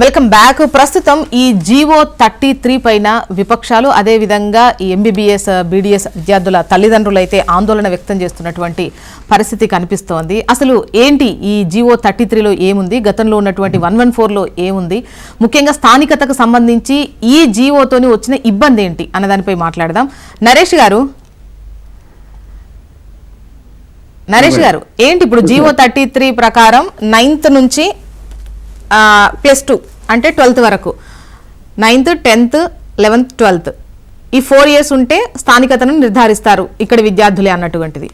Welcome back. ప్రస్తుతం ఈ GO thirty three పైన విపక్షాలు అదేవిధంగా ఈ ఎంబీబీఎస్ బీడీఎస్ విద్యార్థుల తల్లిదండ్రులు అయితే ఆందోళన వ్యక్తం చేస్తున్నటువంటి పరిస్థితి కనిపిస్తోంది. అసలు ఏంటి ఈ జీవో థర్టీ త్రీలో ఏముంది? గతంలో ఉన్నటువంటి వన్ వన్ ఫోర్లో ఏముంది? ముఖ్యంగా స్థానికతకు సంబంధించి ఈ జీవోతోని వచ్చిన ఇబ్బంది ఏంటి అన్నదానిపై మాట్లాడదాం. నరేష్ గారు? నరేష్ గారు ఏంటి ఇప్పుడు జీవో థర్టీ త్రీ ప్రకారం నైన్త్ నుంచి ప్లస్ టూ? అంటే ట్వెల్త్ వరకు. Ninth tenth eleventh twelfth. ఈ ఫోర్ ఇయర్స్ ఉంటే స్థానికతను నిర్ధారిస్తారు ఇక్కడ విద్యార్థులే అన్నటువంటిది.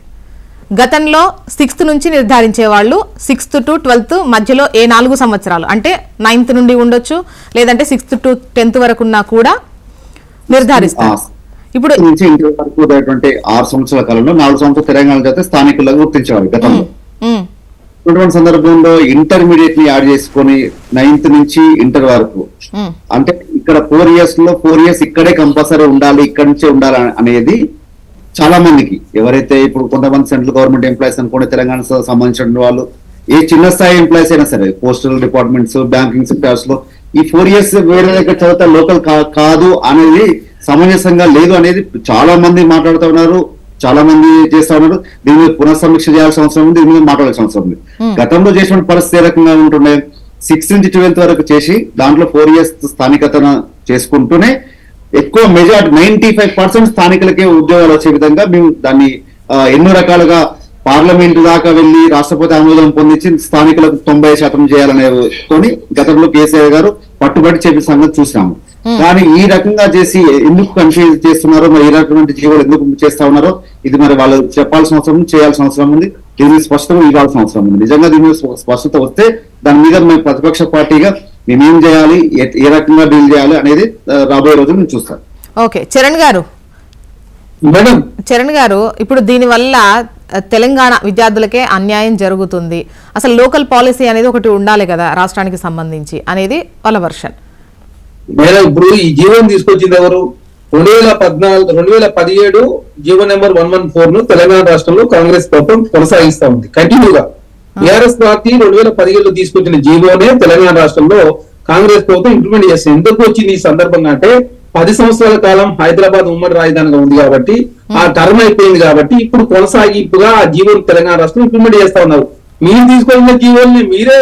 గతంలో సిక్స్త్ నుంచి నిర్ధారించే వాళ్ళు సిక్స్త్ టు ట్వెల్త్ మధ్యలో ఏ నాలుగు సంవత్సరాలు అంటే నైన్త్ నుండి ఉండొచ్చు లేదంటే సిక్స్త్ టు టెన్త్ వరకు ఉన్నా కూడా నిర్ధారిస్తారు. ఇప్పుడు ఆరు సంవత్సరాల కాలంలో నాలుగు సంవత్సరాలు తెలంగాణ చేత స్థానికులుగా గుర్తించేవారు గతంలో. ఉమ్, ఇటువంటి సందర్భంలో ఇంటర్మీడియట్ని యాడ్ చేసుకొని నైన్త్ నుంచి ఇంటర్ వరకు. ఉమ్, అంటే ఇక్కడ ఫోర్ ఇయర్స్లో ఫోర్ ఇయర్స్ ఇక్కడే కంపల్సరీ ఉండాలి ఇక్కడ నుంచే ఉండాలి అనేది చాలా మందికి. ఎవరైతే ఇప్పుడు కొంతమంది సెంట్రల్ గవర్నమెంట్ ఎంప్లాయీస్ అనుకోండి తెలంగాణ సంబంధించిన వాళ్ళు ఏ చిన్న స్థాయి ఎంప్లాయీస్ అయినా సరే పోస్టల్ డిపార్ట్మెంట్స్ బ్యాంకింగ్ సెక్టర్స్లో ఈ ఫోర్ ఇయర్స్ వేరే దగ్గర చదివితే లోకల్ కాదు అనేది సమంజసంగా లేదు అనేది చాలా మంది మాట్లాడుతూ ఉన్నారు. చాలా మంది చేస్తా ఉన్నారు. దీని మీద పునఃసమీక్ష చేయాల్సిన అవసరం ఉంది దీని మీద మాట్లాడాల్సిన అవసరం ఉంది. గతంలో చేసిన పరిస్థితి ఏ రకంగా ఉంటుండే? సిక్స్త్ నుంచి ట్వెల్త్ వరకు చేసి దాంట్లో ఫోర్ ఇయర్స్ స్థానికతను చేసుకుంటూనే ఎక్కువ మెజార్టీ నైన్టీ ఫైవ్ పర్సెంట్ స్థానికులకే ఉద్యోగాలు వచ్చే విధంగా మేము దాన్ని ఎన్నో రకాలుగా పార్లమెంట్ దాకా వెళ్ళి రాష్ట్రపతి ఆమోదం పొందించి స్థానికులకు తొంభై శాతం చేయాలనే గతంలో కేసీఆర్ గారు పట్టుబడి చెప్పిన సంగతి చూసాము కానీ ఈ రకంగా చేసి ఎందుకు కన్ఫ్యూజ్ చేస్తున్నారో మరి ఈ రకమైన జీవోలు ఎందుకు చేస్తా ఉన్నారో ఇది మరి వాళ్ళు చెప్పాల్సిన అవసరం చేయాల్సిన అవసరం ఉంది. దీని స్పష్టత ఇవ్వాల్సిన అవసరం ఉంది. నిజంగా దీని స్పష్టత వస్తే దాని మీద మేము ప్రతిపక్ష పార్టీగా మేము ఏం చేయాలి ఏ- రకంగా డీల్ చేయాలి అనేది రాబోయే రోజులు మేము చూస్తాం. ఓకే. చరణ్ గారు. మేడం. చరణ్ గారు ఇప్పుడు దీనివల్ల ఆ, తెలంగాణ విద్యార్థులకే అన్యాయం జరుగుతుంది. అసలు లోకల్ పాలసీ అనేది ఒకటి ఉండాలి కదా రాష్ట్రానికి సంబంధించి అనేది వాళ్ళ వర్షన్. నేను ఇప్పుడు ఈ జీవోని తీసుకొచ్చింది ఎవరు? రెండు వేల పద్నాలుగు రెండు వేల పదిహేడు జీవో నెంబర్ వన్ వన్ ఫోర్ను తెలంగాణ రాష్ట్రంలో కాంగ్రెస్ ప్రభుత్వం కొనసాగిస్తా ఉంది. కంటిన్యూగా. టిఆర్ఎస్ పార్టీ రెండు వేల పదిహేడులో తీసుకొచ్చిన జీవోనే తెలంగాణ రాష్ట్రంలో కాంగ్రెస్ ప్రభుత్వం ఇంప్లిమెంట్ చేస్తుంది ఎందుకు వచ్చింది ఈ సందర్భంగా అంటే పది సంవత్సరాల కాలం హైదరాబాద్ ఉమ్మడి రాజధానిగా ఉంది కాబట్టి ఆ టర్మ్ అయిపోయింది కాబట్టి ఇప్పుడు కొనసాగింపుగా ఆ జీవోని తెలంగాణ రాష్ట్రం ఇంప్లిమెంట్ చేస్తా ఉన్నారు. మీరు తీసుకొచ్చిన జీవోల్ని మీరే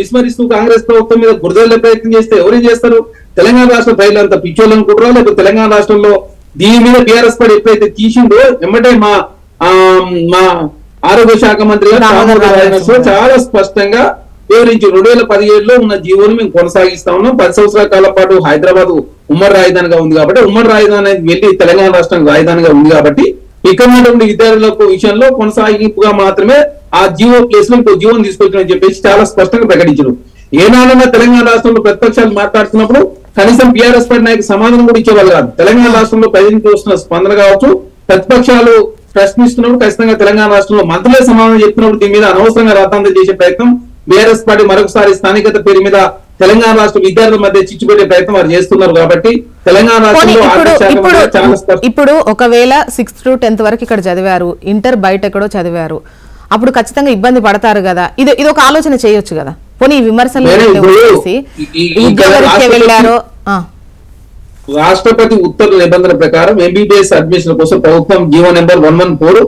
విస్మరిస్తూ కాంగ్రెస్ ప్రభుత్వం మీద బురదల్లే ప్రయత్నం చేస్తే ఎవరేం చేస్తారు? తెలంగాణ రాష్ట్ర ప్రజలు అంత పిచ్చోళ్ళు అనుకుంటారో? లేకపోతే తెలంగాణ రాష్ట్రంలో దీని మీద బీఆర్ఎస్ పడి ఎప్పుడైతే తీసిండో ఎమ్మటే మా మా ఆరోగ్య శాఖ మంత్రి. చాలా స్పష్టంగా వివరించి రెండు వేల పదిహేడులో ఉన్న జీవోను మేము కొనసాగిస్తా ఉన్నాం. పది సంవత్సరాల కాలం పాటు హైదరాబాద్ ఉమ్మడి రాజధానిగా ఉంది కాబట్టి ఉమ్మడి రాజధాని అనేది వెళ్ళి తెలంగాణ రాష్ట్రం రాజధానిగా ఉంది కాబట్టి ఇక్కడ ఉన్నటువంటి విద్యార్థులకు విషయంలో కొనసాగింపుగా మాత్రమే ఆ జీవో ప్లేస్లో ఇంకో చెప్పేసి చాలా స్పష్టంగా ప్రకటించారు. ఏనాడన్నా తెలంగాణ రాష్ట్రంలో ప్రతిపక్షాలు మాట్లాడుతున్నప్పుడు కనీసం బీఆర్ఎస్ పార్టీ నాయకు సమాధానం కూడా ఇచ్చేవాళ్ళు కాదు. తెలంగాణ రాష్ట్రంలో ప్రజలకు వస్తున్న స్పందన కావచ్చు ప్రతిపక్షాలు ప్రశ్నిస్తున్నప్పుడు ఖచ్చితంగా తెలంగాణ రాష్ట్రంలో మంత్రులే సమాధానం చెప్తున్నప్పుడు దీని మీద అనవసరంగా రాతాంతం చేసే ప్రయత్నం బీఆర్ఎస్ పార్టీ మరొకసారి స్థానికత పేరు మీద తెలంగాణ రాష్ట్ర విద్యార్థుల మధ్య చిచ్చు పెట్టే ప్రయత్నం వారు చేస్తున్నారు కాబట్టి తెలంగాణ రాష్ట్రంలో ఇప్పుడు ఒకవేళ సిక్స్త్ టు టెన్త్ వరకు ఇక్కడ చదివారు ఇంటర్ బయట ఎక్కడో చదివారు అప్పుడు ఖచ్చితంగా ఇబ్బంది పడతారు కదా. ఇది ఇది ఒక ఆలోచన చేయొచ్చు కదా. పోనీ ఈ విమర్శలు వెళ్ళారో రాష్ట్రపతి ఉత్తర్వుల నిబంధన ప్రకారం ఎంబీబీఎస్ అడ్మిషన్ కోసం ప్రభుత్వం GO number one one four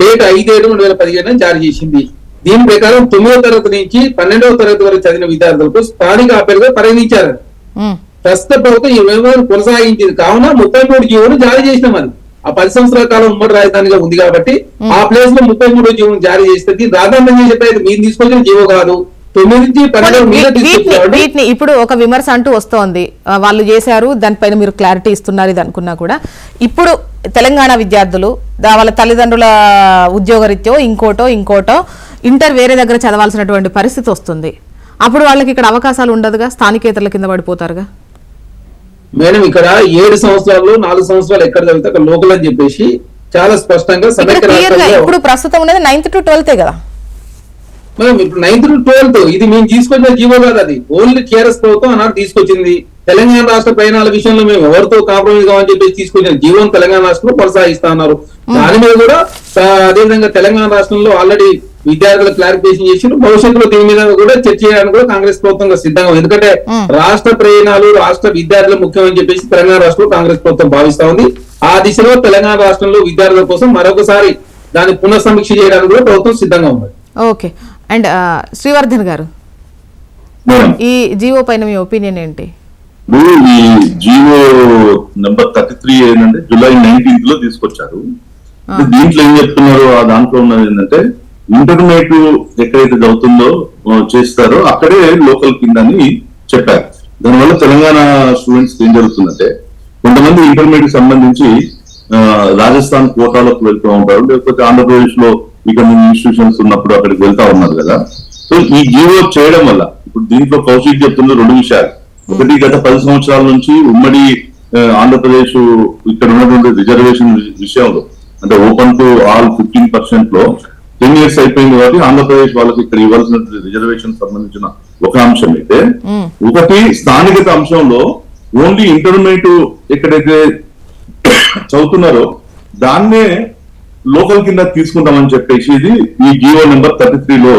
date ఐదేడు రెండు వేల పదిహేను జారీ చేసింది. దీని ప్రకారం తొమ్మిదవ తరగతి నుంచి పన్నెండవ తరగతి వరకు చదివిన విద్యార్థులకు స్థానిక అభ్యర్థిగా పరిగణించారు. ప్రస్తుత ప్రభుత్వం ఈ వ్యవహారం కొనసాగించింది. కావున ముప్పై మూడు జీవోను జారీ చేసినాం అది ఆ పది సంవత్సరాల కాలం ఉమ్మడి రాజధానిగా ఉంది కాబట్టి ఆ ప్లేస్లో ముప్పై మూడో జీవోను జారీ చేస్తే చేసే ప్రయత్నం మీరు తీసుకొచ్చిన జీవో కాదు. వీటిని ఇప్పుడు ఒక విమర్శ అంటూ వస్తోంది. వాళ్ళు చేశారు దానిపైన మీరు క్లారిటీ ఇస్తున్నారు ఇది అనుకున్నా కూడా. ఇప్పుడు తెలంగాణ విద్యార్థులు వాళ్ళ తల్లిదండ్రుల ఉద్యోగరీత్యో ఇంకోటో ఇంకోటో ఇంటర్ వేరే దగ్గర చదవాల్సినటువంటి పరిస్థితి వస్తుంది. అప్పుడు వాళ్ళకి ఇక్కడ అవకాశాలు ఉండదుగా? స్థానికేతరుల కింద పడిపోతారుగా? మేడం ఇక్కడ ఏడు సంవత్సరాలు నాలుగు సంవత్సరాలు ఎక్కడ చదివితే అక్కడ లోకల్ అని చెప్పేసి చాలా స్పష్టంగా ఇప్పుడు ప్రస్తుతం ఉన్నది నైన్త్ టు ట్వెల్తే కదా? మేడం ఇప్పుడు నైన్త్ టు ట్వెల్త్ ఇది మేము తీసుకొచ్చిన జీవో కాదు అది. ఓన్లీ టీఆర్ఎస్ ప్రభుత్వం అన్నాడు తీసుకొచ్చింది. తెలంగాణ రాష్ట్ర ప్రయాణాల విషయంలో మేము ఎవరితో కాంప్రమైజ్ కావని చెప్పేసి తీసుకొచ్చిన జీవోని తెలంగాణ రాష్ట్రంలో కొనసాగిస్తా ఉన్నారు దాని మీద కూడా అదేవిధంగా తెలంగాణ రాష్ట్రంలో ఆల్రెడీ విద్యార్థులకు క్లారిఫికేషన్ చేసి భవిష్యత్తులో దీని మీద కూడా చర్చ చేయడానికి కూడా కాంగ్రెస్ ప్రభుత్వం సిద్ధంగా ఉంది. ఎందుకంటే. రాష్ట్ర ప్రయోజనాలు రాష్ట్ర విద్యార్థులు ముఖ్యమని చెప్పేసి తెలంగాణ రాష్ట్రంలో కాంగ్రెస్ ప్రభుత్వం భావిస్తా ఉంది. ఆ దిశలో తెలంగాణ రాష్ట్రంలో విద్యార్థుల కోసం మరొకసారి దాన్ని పునఃసమీక్ష చేయడానికి కూడా ప్రభుత్వం సిద్ధంగా ఉంది. ఓకే. అండ్ శ్రీవర్ధన్ గారు ఈ జీవో పైన మీ ఒపీనియన్ ఏంటి? ఈ జియో నెంబర్ థర్టీ త్రీ ఏంటంటే జూలై నైన్టీన్త్లో తీసుకొచ్చారు దీంట్లో ఏం చెప్తున్నారు? ఆ దాంట్లో ఉన్నది ఏంటంటే ఇంటర్మీడియట్ ఎక్కడైతే చదువుతుందో చేస్తారో అక్కడే లోకల్ కింద అని చెప్పారు. దానివల్ల తెలంగాణ స్టూడెంట్స్ ఏం జరుగుతుందంటే కొంతమంది ఇంటర్మీడియట్ సంబంధించి రాజస్థాన్ కోటాలోకి వెళ్తూ ఉంటారు. లేకపోతే ఆంధ్రప్రదేశ్లో ఇక్కడ ఇన్స్టిట్యూషన్స్ ఉన్నప్పుడు అక్కడికి వెళ్తా ఉన్నారు కదా. సో ఈ జీవో చేయడం వల్ల ఇప్పుడు దీంట్లో కౌశిక్ చెప్తున్న రెండు విషయాలు. ఒకటి గత పది సంవత్సరాల నుంచి ఉమ్మడి ఆంధ్రప్రదేశ్ ఇక్కడ ఉన్నటువంటి రిజర్వేషన్ విషయంలో అంటే ఓపెన్ టు ఆల్ ఫిఫ్టీన్ పర్సెంట్లో టెన్ ఇయర్స్ అయిపోయింది కాబట్టి ఆంధ్రప్రదేశ్ వాళ్ళకి ఇక్కడ ఇవ్వాల్సిన రిజర్వేషన్ సంబంధించిన ఒక అంశం అయితే ఒకటి స్థానికత అంశంలో ఓన్లీ ఇంటర్మీడియట్ ఎక్కడైతే చదువుతున్నారో దాన్నే లోకల్ కింద తీసుకుంటామని చెప్పేసి ఇది ఈ జియో నెంబర్ థర్టీ త్రీలో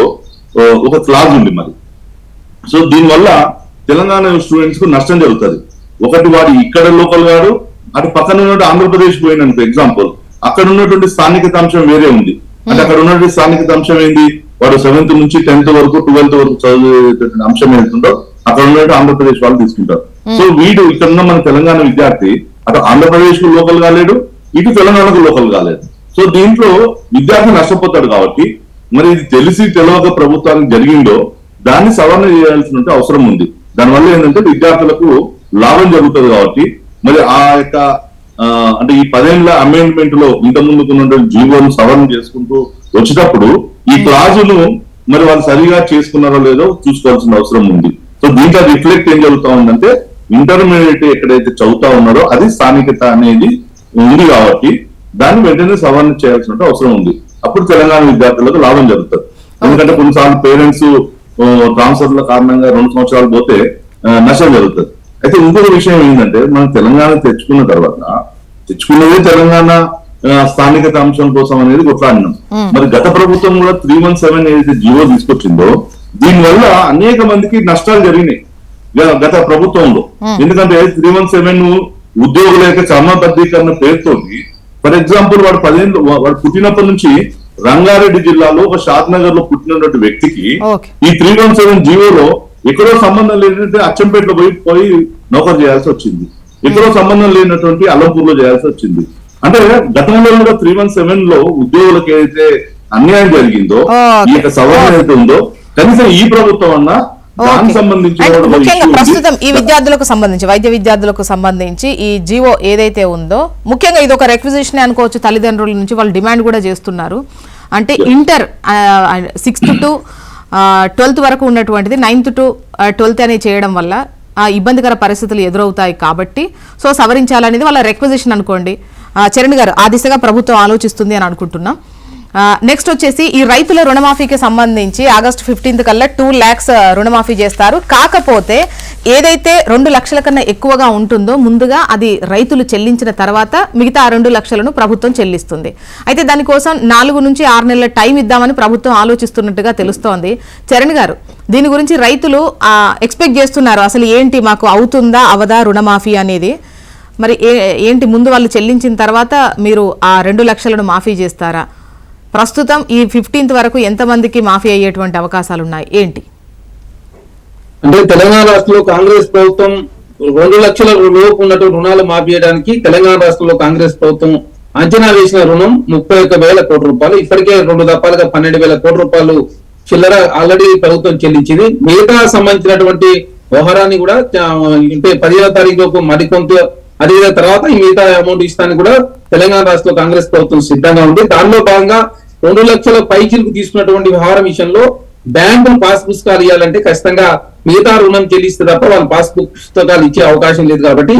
ఒక క్లాజ్ ఉంది మరి. సో దీనివల్ల తెలంగాణ స్టూడెంట్స్కు నష్టం జరుగుతుంది. ఒకటి వాడు ఇక్కడ లోకల్ గాడు అటు పక్కన ఉన్నటువంటి ఆంధ్రప్రదేశ్ పోయినట్టు ఎగ్జాంపుల్ అక్కడ ఉన్నటువంటి స్థానికత అంశం వేరే ఉంది. అంటే అక్కడ ఉన్నటువంటి స్థానికత అంశం ఏంది వాడు సెవెంత్ నుంచి టెన్త్ వరకు ట్వెల్త్ వరకు చదివేటువంటి అంశం ఏంటుందో అక్కడ ఉన్నట్టు ఆంధ్రప్రదేశ్ వాళ్ళు తీసుకుంటారు. సో వీడు ఇక్కడ ఉన్న మన తెలంగాణ విద్యార్థి అటు ఆంధ్రప్రదేశ్కు లోకల్ కాలేడు ఇటు తెలంగాణకు లోకల్ కాలేదు. సో దీంట్లో విద్యార్థి నష్టపోతాడు కాబట్టి మరి ఇది తెలిసి తెలియక ప్రభుత్వానికి జరిగిందో దాన్ని సవరణ చేయాల్సిన అవసరం ఉంది. దానివల్ల ఏంటంటే విద్యార్థులకు లాభం జరుగుతుంది కాబట్టి మరి ఆ యొక్క అంటే ఈ పదేళ్ళ అమెండ్మెంట్లో ఇంత ముందుకు ఉన్నటువంటి జీవోను సవరణ చేసుకుంటూ వచ్చేటప్పుడు ఈ క్లాజును మరి వాళ్ళు సరిగా చేసుకున్నారో లేదో చూసుకోవాల్సిన అవసరం ఉంది. సో దీంట్లో రిఫ్లెక్ట్ ఏం జరుగుతా ఉందంటే ఇంటర్మీడియట్ ఎక్కడైతే చదువుతా ఉన్నారో అది స్థానికత అనేది ఉంది కాబట్టి దాన్ని వెంటనే సవరణ చేయాల్సిన అవసరం ఉంది. అప్పుడు తెలంగాణ విద్యార్థులకు లాభం జరుగుతుంది. ఎందుకంటే కొన్నిసార్లు పేరెంట్స్ ట్రాన్స్ఫర్ల కారణంగా రెండు సంవత్సరాలు పోతే నష్టం జరుగుతుంది. అయితే ఇంకొక విషయం ఏంటంటే మనం తెలంగాణ తెచ్చుకున్న తర్వాత తెచ్చుకున్నదే తెలంగాణ స్థానికత అంశం కోసం అనేది కొట్లాడినాం. మరి గత ప్రభుత్వం కూడా త్రీ వన్ సెవెన్ ఏదైతే జీవో తీసుకొచ్చిందో దీనివల్ల అనేక మందికి నష్టాలు జరిగినాయి గత ప్రభుత్వంలో. ఎందుకంటే త్రీ వన్ సెవెన్ ఉద్యోగుల యొక్క క్రమబద్ధీకరణ పేరుతోటి ఫర్ ఎగ్జాంపుల్ వాడు వా- వాడు పుట్టినప్పటి నుంచి రంగారెడ్డి జిల్లాలో ఒక షాద్ నగర్లో పుట్టినటువంటి వ్యక్తికి. ఈ త్రీ వన్ సెవెన్ జీవోలో ఎక్కడో సంబంధం లేదంటే అచ్చంపేటలో పోయి పోయి నౌకరు చేయాల్సి వచ్చింది. ఎక్కడో సంబంధం లేనటువంటి అలంపూర్లో చేయాల్సి వచ్చింది అంటే గతంలో కూడా త్రీ వన్ సెవెన్లో ఉద్యోగులకు ఏదైతే అన్యాయం జరిగిందో. ఈ యొక్క సవరణ ఏదైతే ఉందో కనీసం ఈ ప్రభుత్వం అన్నా ముఖ్యంగా. ప్రస్తుతం ఈ విద్యార్థులకు సంబంధించి వైద్య విద్యార్థులకు సంబంధించి ఈ జీవో ఏదైతే ఉందో ముఖ్యంగా ఇది ఒక రెక్విజిషన్ అనుకోవచ్చు తల్లిదండ్రుల నుంచి వాళ్ళు డిమాండ్ కూడా చేస్తున్నారు అంటే ఇంటర్ సిక్స్త్ టు ట్వెల్త్ వరకు ఉన్నటువంటిది నైన్త్ టు ట్వెల్త్ అనేది చేయడం వల్ల ఇబ్బందికర పరిస్థితులు ఎదురవుతాయి కాబట్టి సో సవరించాలనేది వాళ్ళ రిక్వజిషన్ అనుకోండి. చరణ్ గారు ఆ దిశగా ప్రభుత్వం ఆలోచిస్తుంది అని అనుకుంటున్నాం. నెక్స్ట్ వచ్చేసి ఈ రైతుల రుణమాఫీకి సంబంధించి ఆగస్టు ఫిఫ్టీన్త్ కల్లా టూ ల్యాక్స్ రుణమాఫీ చేస్తారు. కాకపోతే ఏదైతే రెండు లక్షల కన్నా ఎక్కువగా ఉంటుందో ముందుగా అది రైతులు చెల్లించిన తర్వాత మిగతా రెండు లక్షలను ప్రభుత్వం చెల్లిస్తుంది. అయితే దానికోసం నాలుగు నుంచి ఆరు నెలల టైం ఇద్దామని ప్రభుత్వం ఆలోచిస్తున్నట్టుగా తెలుస్తోంది. చరణ్ గారు దీని గురించి రైతులు ఎక్స్పెక్ట్ చేస్తున్నారు. అసలు ఏంటి మాకు అవుతుందా అవదా రుణమాఫీ అనేది? మరి ఏ- ఏంటి ముందు వాళ్ళు చెల్లించిన తర్వాత మీరు ఆ రెండు లక్షలను మాఫీ చేస్తారా? ప్రస్తుతం ఈ ఫిఫ్టీన్త్ వరకు ఎంతమందికి మాఫీ అయ్యేటువంటి అవకాశాలు ఉన్నాయి ఏంటి? అంటే తెలంగాణ రాష్ట్రంలో కాంగ్రెస్ ప్రభుత్వం రెండు లక్షల లోపు ఉన్నటువంటి రుణాలు మాఫీయడానికి తెలంగాణ రాష్ట్రంలో కాంగ్రెస్ ప్రభుత్వం అంచనా వేసిన రుణం ముప్పై ఒక్క వేల కోట్ల రూపాయలు. ఇప్పటికే రెండు దఫాలుగా పన్నెండు వేల కోట్ల రూపాయలు చిల్లర ఆల్రెడీ ప్రభుత్వం చెల్లించింది. మిగతా సంబంధించినటువంటి వ్యవహారాన్ని కూడా అంటే పదిహేనో తారీఖు లోపు మరికొంత అదేవిధంగా తర్వాత ఈ మిగతా అమౌంట్ ఇస్తానికి కూడా తెలంగాణ రాష్ట్ర కాంగ్రెస్ ప్రభుత్వం సిద్ధంగా ఉంది. దానిలో భాగంగా రెండు లక్షల పైచిలకు తీసుకున్నటువంటి వ్యవహారం విషయంలో బ్యాంకులు పాస్ పుస్తకాలు ఇవ్వాలంటే ఖచ్చితంగా మిగతా రుణం చెల్లిస్తే తప్ప వాళ్ళు పాస్ పుస్తకాలు ఇచ్చే అవకాశం లేదు కాబట్టి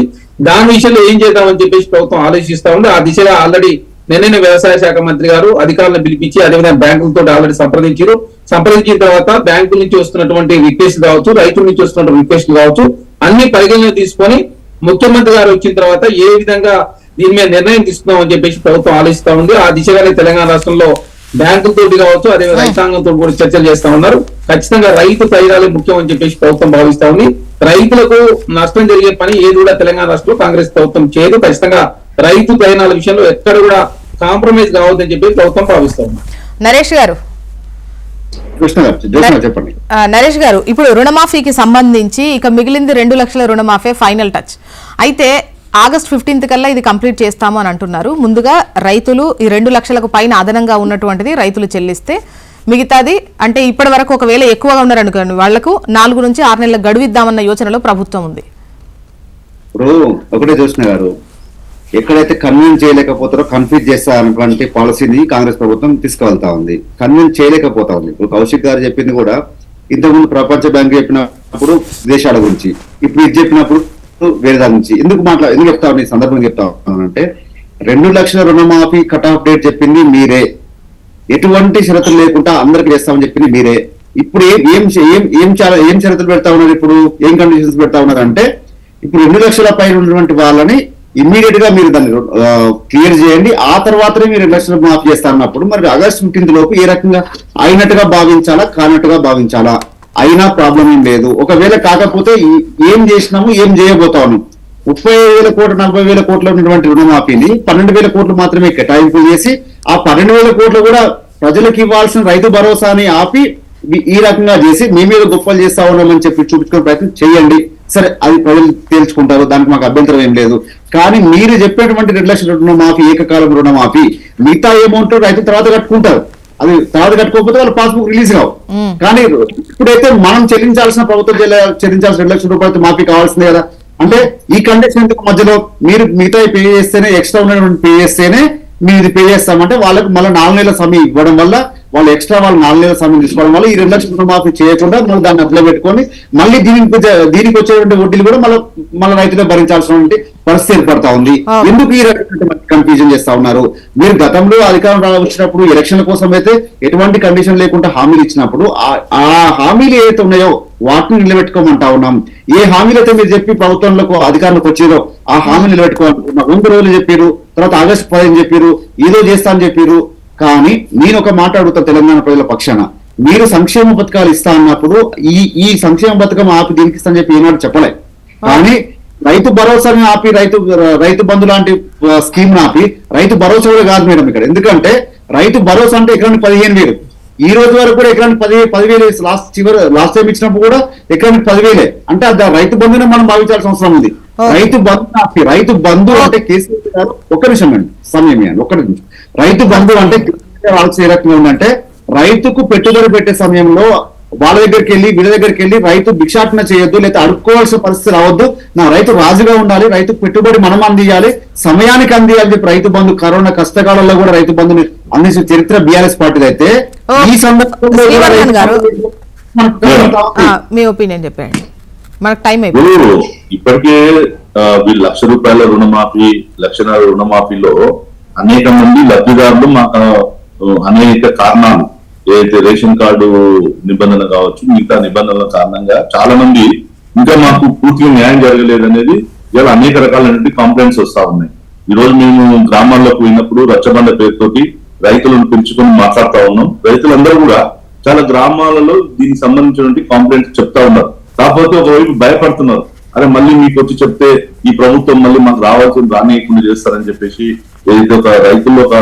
దాని విషయంలో ఏం చేద్దామని చెప్పేసి ప్రభుత్వం ఆలోచిస్తా ఉంది. ఆ దిశగా ఆల్రెడీ నిన్ననే వ్యవసాయ శాఖ మంత్రి గారు అధికారులను పిలిపించి అదేవిధంగా బ్యాంకులతో ఆల్రెడీ సంప్రదించారు. సంప్రదించిన తర్వాత బ్యాంకుల నుంచి వస్తున్నటువంటి రిక్వెస్ట్ కావచ్చు రైతుల నుంచి వస్తున్నటువంటి రిక్వెస్ట్ కావచ్చు అన్ని పరిగణన తీసుకొని ముఖ్యమంత్రి గారు వచ్చిన తర్వాత ఏ విధంగా దీని మీద నిర్ణయం తీసుకుందాం అని చెప్పేసి ప్రభుత్వం ఆలోచిస్తా ఉంది. ఆ దిశగానే తెలంగాణ రాష్ట్రంలో బ్యాంకులతో కావచ్చు అదే రైతాంగంతో కూడా చర్చలు చేస్తా ఉన్నారు. ఖచ్చితంగా రైతు ప్రయోజనాలే ముఖ్యం అని చెప్పేసి ప్రభుత్వం భావిస్తా ఉంది. రైతులకు నష్టం జరిగే పని ఏది కూడా తెలంగాణ రాష్ట్రంలో కాంగ్రెస్ ప్రభుత్వం చేయదు. ఖచ్చితంగా రైతు ప్రయోజనాల విషయంలో ఎక్కడ కూడా కాంప్రమైజ్ కావద్దని చెప్పి ప్రభుత్వం భావిస్తా ఉంది. నరేష్ గారు కృష్ణ గారు జ్యోత్స్న గారు చెప్పండి ఆ, నరేష్ గారు ఇప్పుడు రుణమాఫీకి సంబంధించి ఇక మిగిలింది రెండు లక్షల రుణమాఫీ ఫైనల్ టచ్. అయితే ఆగస్ట్ ఫిఫ్టీన్త్ కల్లా ఇది కంప్లీట్ చేస్తాము అని అంటున్నారు. ముందుగా రైతులు ఈ రెండు లక్షలకు పైన అదనంగా ఉన్నటువంటిది రైతులు చెల్లిస్తే మిగతాది అంటే ఇప్పటి వరకు ఒకవేళ ఎక్కువగా ఉన్నారనుకోండి వాళ్ళకు నాలుగు నుంచి ఆరు నెలల గడువు ఇద్దామన్న యోచనలో ప్రభుత్వం ఉంది. ఇప్పుడు ఒకటే చూసిన గారు ఎక్కడైతే కన్విన్స్ చేయలేకపోతారో కన్ఫ్యూజ్ చేస్తా అన్నటువంటి పాలసీని కాంగ్రెస్ ప్రభుత్వం తీసుకువెళ్తా ఉంది. కన్విన్స్ చేయలేకపోతా ఉంది. ఇప్పుడు కౌశిక్ గారు చెప్పింది కూడా ఇంతకుముందు ప్రపంచ బ్యాంక్ చెప్పినప్పుడు దేశాల గురించి ఇప్పుడు ఇది చెప్పినప్పుడు వేరే దాని గురించి. ఎందుకు మాట్లా ఎందుకు చెప్తా ఉన్నాను? ఈ సందర్భంగా చెప్తా ఉన్నానంటే రెండు లక్షల రుణమాఫీ కట్ ఆఫ్ డేట్ చెప్పింది మీరే. ఎటువంటి షరతులు లేకుండా అందరికి చేస్తామని చెప్పింది మీరే. ఇప్పుడు ఏం ఏం ఏం ఏం చాలా ఏం షరతులు పెడతా ఉన్నారు ఇప్పుడు? ఏం కండిషన్స్ పెడతా ఉన్నారు అంటే ఇప్పుడు రెండు లక్షల పైన ఉన్నటువంటి వాళ్ళని ఇమ్మీడియట్గా మీరు దాన్ని క్లియర్ చేయండి. ఆ తర్వాతనే మీరు ఇన్వెస్టర్ మాఫ్ చేస్తా అన్నప్పుడు మరి ఆగస్ట్ ఫిఫ్టీన్త్ లోపు ఏ రకంగా అయినట్టుగా భావించాలా కానట్టుగా భావించాలా అయినా ప్రాబ్లం ఏం లేదు. ఒకవేళ కాకపోతే ఏం చేసినాము ఏం చేయబోతాము? ముప్పై వేల కోట్ల నలభై వేల కోట్ల ఉన్నటువంటి రుణమాఫీని పన్నెండు వేల కోట్లు మాత్రమే కేటాయింపు చేసి ఆ పన్నెండు వేల కోట్లు కూడా ప్రజలకు ఇవ్వాల్సిన రైతు భరోసాని ఆపి ఈ- ఈ రకంగా చేసి మీ మీద గొప్పలు చేస్తా ఉన్నామని చెప్పి చూపించుకునే ప్రయత్నం చేయండి. సరే అది ప్రజలు తేల్చుకుంటారు దానికి మాకు అభ్యంతరం ఏం లేదు. కానీ మీరు చెప్పేటువంటి రెండు లక్షల రుణమాఫీ ఏకకాలం రుణమాఫీ మిగతా అమౌంట్ రైతు తర్వాత కట్టుకుంటారు. అది తర్వాత కట్టుకోకపోతే వాళ్ళ పాస్బుక్ రిలీజ్ కావు. కానీ ఇప్పుడైతే మనం చెల్లించాల్సిన ప్రభుత్వం చెల్ల- చెల్లించాల్సిన రెండు లక్షల రూపాయలతో మాఫీ కావాల్సిందే కదా. అంటే ఈ కండిషన్ ఎందుకు మధ్యలో మీరు మిగతా పే చేస్తేనే ఎక్స్ట్రా ఉన్నటువంటి పే చేస్తేనే మీరు ఇది పే చేస్తామంటే వాళ్ళకి మళ్ళీ నాలుగు నెలల సమయం ఇవ్వడం వల్ల వాళ్ళు ఎక్స్ట్రా వాళ్ళు నాలుగు నెలల సమయం తీసుకోవడం వల్ల ఈ రెండు లక్షల రుణమాఫీ చేయకుండా మళ్ళీ దాన్ని అప్లై పెట్టుకొని మళ్ళీ దీనికి దీనికి వచ్చేటువంటి వడ్డీలు కూడా మళ్ళీ మళ్ళీ రైతులే భరించాల్సినటువంటి పరిస్థితి ఏర్పడతా ఉంది. ఎందుకు ఈ రకమైన కన్ఫ్యూజన్ చేస్తా ఉన్నారు? మీరు గతంలో అధికారం వచ్చినప్పుడు ఎలక్షన్ల కోసం అయితే ఎటువంటి కండిషన్ లేకుండా హామీలు ఇచ్చినప్పుడు ఆ- హామీలు ఏవైతే ఉన్నాయో వాటిని నిలబెట్టుకోమంటా ఉన్నాం. ఏ హామీలు అయితే మీరు చెప్పి ప్రభుత్వంలోకి అధికారంలోకి వచ్చారో ఆ హామీలు నిలబెట్టుకోవాలనుకున్నా వంద రోజులు చెప్పారు తర్వాత ఆగస్టు పదిహేను చెప్పారు ఏదో చేస్తా అని చెప్పారు కానీ నేను ఒక మాట అడుగుతా తెలంగాణ ప్రజల పక్షాన. మీరు సంక్షేమ పథకాలు ఇస్తా అన్నప్పుడు ఈ ఈ సంక్షేమ పథకం ఆపి దీనికి ఇస్తా అని చెప్పి ఏనాడు చెప్పలే. కానీ రైతు భరోసాని ఆపి రైతు రైతు బంధు లాంటి స్కీమ్ ఆపి రైతు భరోసా కూడా కాదు మేడం ఇక్కడ. ఎందుకంటే రైతు భరోసా అంటే ఎకరానికి పదిహేను వేలు. ఈ రోజు వరకు కూడా ఎకరానికి పది పదివేలు లాస్ట్ చివరి లాస్ట్ టైం ఇచ్చినప్పుడు కూడా ఎకరానికి పదివేలే. అంటే అది రైతు బంధునే మనం భావించాల్సిన అవసరం ఉంది. రైతు బంధు ఆపి రైతు బంధు అంటే కేసీఆర్ గారు ఒక్క నిమిషం అండి సమయం ఒక్క నిమిషం. రైతు బంధు అంటే ఆలోచన ఏ రకంగా ఉందంటే రైతుకు పెట్టుబడి పెట్టే సమయంలో వాళ్ళ దగ్గరికి వెళ్ళి వీళ్ళ దగ్గరికి వెళ్ళి రైతు భిక్షాటన చేయొద్దు లేదా అడుక్కోవాల్సిన పరిస్థితి రావద్దు. నా రైతు రాజుగా ఉండాలి రైతు పెట్టుబడి మనం అందియాలి సమయానికి అందియాలి చెప్పి రైతు బంధు కరోనా కష్టకాలంలో కూడా రైతు బంధుని అందించిన చరిత్ర బీఆర్ఎస్ పార్టీ అయితే ఈ సందర్భంలో. మనకు టైం అయిపోయింది. ఇప్పుడు ఇప్పటికే వీళ్ళు లక్ష రూపాయల రుణమాఫీ లక్షన్నర రుణమాఫీలో అనేక మంది లబ్ధిదారులు మాకు అనేక కారణాలు ఏదైతే రేషన్ కార్డు నిబంధన కావచ్చు మిగతా నిబంధనల కారణంగా చాలా మంది ఇంకా మాకు పూర్తిగా న్యాయం జరగలేదు అనేది ఇలా అనేక రకాలైనటువంటి కంప్లైంట్స్ వస్తా ఉన్నాయి. ఈ రోజు మేము గ్రామాల్లో పోయినప్పుడు రచ్చబండ పేరుతోటి రైతులను పెంచుకొని మాట్లాడుతా ఉన్నాం. రైతులందరూ కూడా చాలా గ్రామాలలో దీనికి సంబంధించినటువంటి కంప్లైంట్స్ చెప్తా ఉన్నారు. కాకపోతే ఒకవైపు భయపడుతున్నారు. అరే మళ్ళీ మీకు వచ్చి చెప్తే ఈ ప్రభుత్వం మళ్ళీ మాకు రావాల్సింది రానియకుండా చేస్తారని చెప్పేసి ఏదైతే ఒక రైతుల్లో ఒక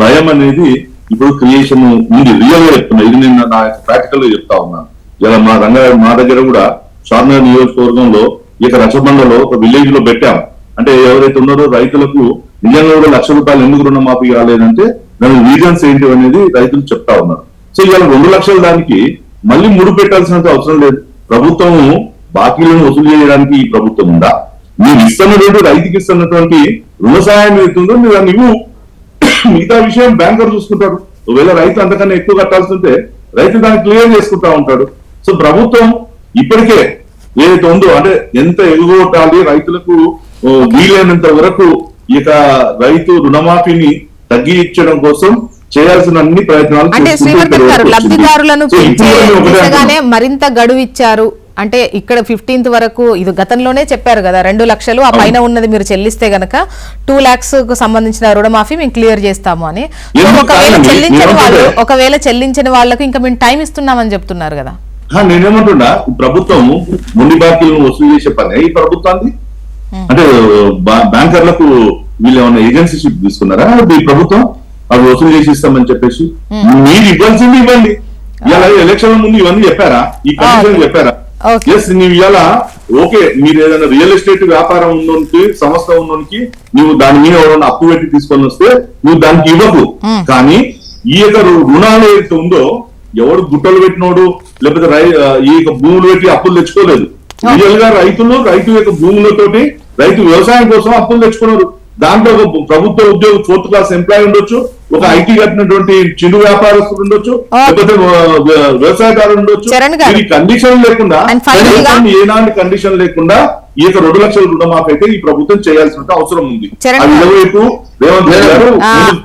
భయం అనేది ఇప్పుడు క్రియేషన్ ఉంది. రియల్గా చెప్తున్నా. ఇది నేను నా ప్రాక్టికల్గా చెప్తా ఉన్నాను ఇలా మా రంగ మా దగ్గర కూడా చార్మినార్ నియోజకవర్గంలో ఇక రచబండలో ఒక విలేజ్లో పెట్టాం. అంటే ఎవరైతే ఉన్నారో రైతులకు నిజంగా కూడా లక్ష రూపాయలు ఎందుకు రుణమాఫీ కాలేదంటే దాని రీజన్స్ ఏంటి అనేది రైతులు చెప్తా ఉన్నారు. సో ఇవాళ రెండు లక్షల దానికి మళ్ళీ ముడి పెట్టాల్సినంత అవసరం లేదు. ప్రభుత్వము బాకీలను వసూలు చేయడానికి ఈ ప్రభుత్వం ఉందా? మీరు ఇస్తున్నటువంటి రైతుకి ఇస్తున్నటువంటి రుణ సహాయం ఏతుందో మీరు దాన్ని ఇవ్వు మిగతా విషయం బ్యాంకర్ చూసుకుంటాడు ఒకవేళ రైతు అంతకన్నా ఎక్కువ కట్టాల్సి ఉంటే రైతు దాన్ని క్లియర్ చేసుకుంటా ఉంటాడు సో ప్రభుత్వం ఇప్పటికే ఏదైతే ఉందో అంటే ఎంత ఎగుగొట్టాలి రైతులకు వీలైనంత వరకు ఇక రైతు రుణమాఫీని తగ్గించడం కోసం చేయాల్సిన అన్ని ప్రయత్నాలు అంటే శ్రీవర్ధన్ గారు. లబ్ధిదారులను. మరింత గడువు ఇచ్చారు అంటే ఇక్కడ ఫిఫ్టీన్త్ వరకు ఇది గతంలోనే చెప్పారు కదా రెండు లక్షలు ఆ పైన ఉన్నది మీరు చెల్లిస్తే గనక టూ లాక్స్కు సంబంధించిన రుణమాఫీ మేము క్లియర్ చేస్తాము అని. ఒకవేళ? చెల్లించిన వాళ్ళు ఒకవేళ చెల్లించిన వాళ్ళకు ఇంకా మేము టైం ఇస్తున్నామని చెప్తున్నారు కదా. నేనేమంటున్నా ప్రభుత్వం మొండి బాకీలను వసూలు చేసే పని ఈ ప్రభుత్వాన్ని అంటే బ్యాంకర్లకు వీళ్ళు ఏమన్నా ఏజెన్సీషిప్ తీసుకున్నారా? ఈ ప్రభుత్వం? అవి వసూలు చేసి ఇస్తామని చెప్పేసి? మీరు ఇవ్వాల్సింది ఇవ్వండి. ఇలా ఎలక్షన్ ముందు ఇవన్నీ చెప్పారా? ఈ కండిషన్ Okay. చెప్పారా. ఎస్ నీవు ఇలా ఓకే మీరు ఏదైనా రియల్ ఎస్టేట్ వ్యాపారం ఉన్నోనికి సంస్థ ఉన్నోనికి నువ్వు దాని మీద ఎవరైనా అప్పు పెట్టి తీసుకొని వస్తే నువ్వు దానికి ఇవ్వకు. కానీ ఈ యొక్క రుణాలు ఏదైతే ఉందో ఎవడు గుట్టలు పెట్టినోడు లేకపోతే రై ఈ యొక్క భూములు పెట్టి అప్పులు తెచ్చుకోలేదు. రియల్గా రైతులు రైతు యొక్క భూములతోటి రైతు వ్యవసాయం కోసం అప్పులు తెచ్చుకున్నారు. దాంట్లో ఒక ప్రభుత్వ ఉద్యోగ ఫోర్త్ క్లాస్ ఎంప్లాయ్ ఉండొచ్చు ఒక ఐటీ కట్టినటువంటి చిరు వ్యాపారస్తుడు ఉండొచ్చు లేకపోతే ఆ, వ్య- వ్యవసాయదారుడు ఉండొచ్చు. వీరి కండిషన్ లేకుండా ఏనాటి కండిషన్ లేకుండా ఈ యొక్క రెండు లక్షల రుణమాఫీ అయితే ఈ ప్రభుత్వం చేయాల్సిన అవసరం ఉంది. ముందుకు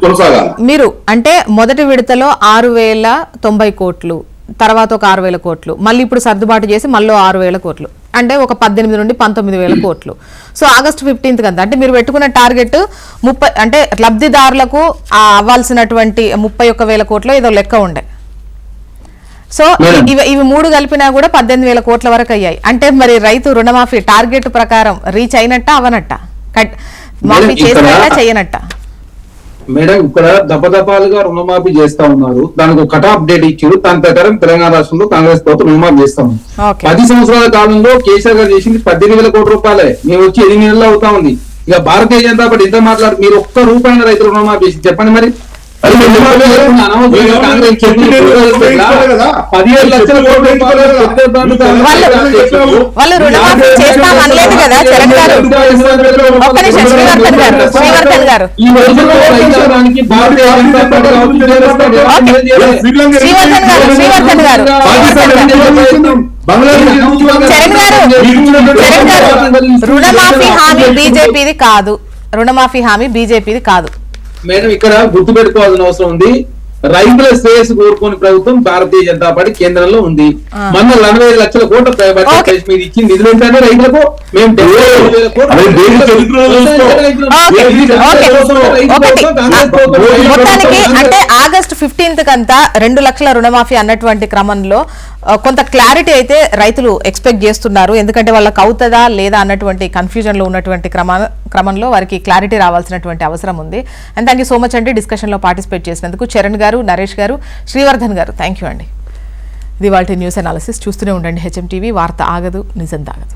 కొనసాగాలి. మీరు అంటే మొదటి విడతలో ఆరు వేల తొంభై కోట్లు తర్వాత ఒక ఆరు వేల కోట్లు మళ్ళీ ఇప్పుడు సర్దుబాటు చేసి మళ్ళీ ఆరు వేల కోట్లు. అంటే ఒక పద్దెనిమిది నుండి పంతొమ్మిది వేల కోట్లు. సో ఆగస్టు ఫిఫ్టీన్త్ కదా. అంటే మీరు పెట్టుకున్న టార్గెట్ ముప్పై అంటే లబ్ధిదారులకు అవ్వాల్సినటువంటి ముప్పై ఒక్క వేల కోట్లు ఏదో లెక్క ఉండే. సో. ఇవి ఇవి మూడు కలిపినా కూడా పద్దెనిమిది వేల కోట్ల వరకు అయ్యాయి. అంటే మరి రైతు రుణమాఫీ టార్గెట్ ప్రకారం రీచ్ అయినట్ట అవనట్ట కట్- మాఫీ చేసినట్ట చేయనట్ట? మేడం ఇక్కడ దపదపాలుగా రుణమాఫీ చేస్తా ఉన్నారు. దానికి ఒక కట్ ఆఫ్ డేట్ ఇచ్చారు. దాని ప్రకారం తెలంగాణ రాష్ట్రంలో కాంగ్రెస్ ప్రభుత్వం రుణమాఫీ చేస్తా ఉంది. పది సంవత్సరాల కాలంలో కేసీఆర్ గారు చేసింది పద్దెనిమిది వేల కోట్ల రూపాయలే. మేము వచ్చి ఎనిమిది నెలలు అవుతా ఉంది? ఇక భారతీయ జనతా పార్టీ ఎంత మాట్లాడు మీరు ఒక్క రూపాయల రైతులు రుణమాఫీ చేసి చెప్పండి మరి. వాళ్ళు- వాళ్ళు రుణమాఫీ చేస్తాం అనలేదు కదా, చరణ్ గారు. ఒక్క నిమిషం, శ్రీవర్ధన్ గారు, శ్రీవర్ధన్ గారు. ఈ రోజుల్లో రైతాంగానికి భారతీయ జనతా పార్టీ కావచ్చు, కాంగ్రెస్ పార్టీ కావచ్చు, ఏం చేయలేదు. శ్రీవర్ధన్ గారు, శ్రీవర్ధన్ గారు. చరణ్ గారు, చరణ్ గారు, రుణమాఫీ హామీ బీజేపీది కాదు రుణమాఫీ హామీ బీజేపీది కాదు మేడం ఇక్కడ గుర్తు పెట్టుకోవాల్సిన అవసరం ఉంది. రైతుల శ్రేయస్సు కోరుకుని ప్రభుత్వం భారతీయ జనతా పార్టీ కేంద్రంలో ఉంది. మన నలభై ఐదు లక్షల కోట్ల బడ్జెట్ Okay. చేసి మీరు ఇచ్చింది. నిధులు ఏంటంటే రైతులకు మేము మొత్తానికి. అంటే ఆగస్ట్ ఫిఫ్టీన్త్ కంతా రెండు లక్షల రుణమాఫీ అన్నటువంటి క్రమంలో కొంత క్లారిటీ అయితే రైతులు ఎక్స్పెక్ట్ చేస్తున్నారు. ఎందుకంటే వాళ్ళకి అవుతుందా లేదా అన్నటువంటి కన్ఫ్యూజన్లో ఉన్నటువంటి క్రమ క్రమంలో వారికి క్లారిటీ రావాల్సినటువంటి అవసరం ఉంది. అండ్ థ్యాంక్ సో మచ్ అండి డిస్కషన్లో పార్టిసిపేట్ చేసినందుకు. చరణ్ గారు నరేష్ గారు శ్రీవర్ధన్ గారు థ్యాంక్ యూ అండి. ఇది వాళ్ళ న్యూస్ అనాలిసిస్ చూస్తూనే ఉండండి హెచ్ఎం టీవీ వార్త ఆగదు నిజం దాగదు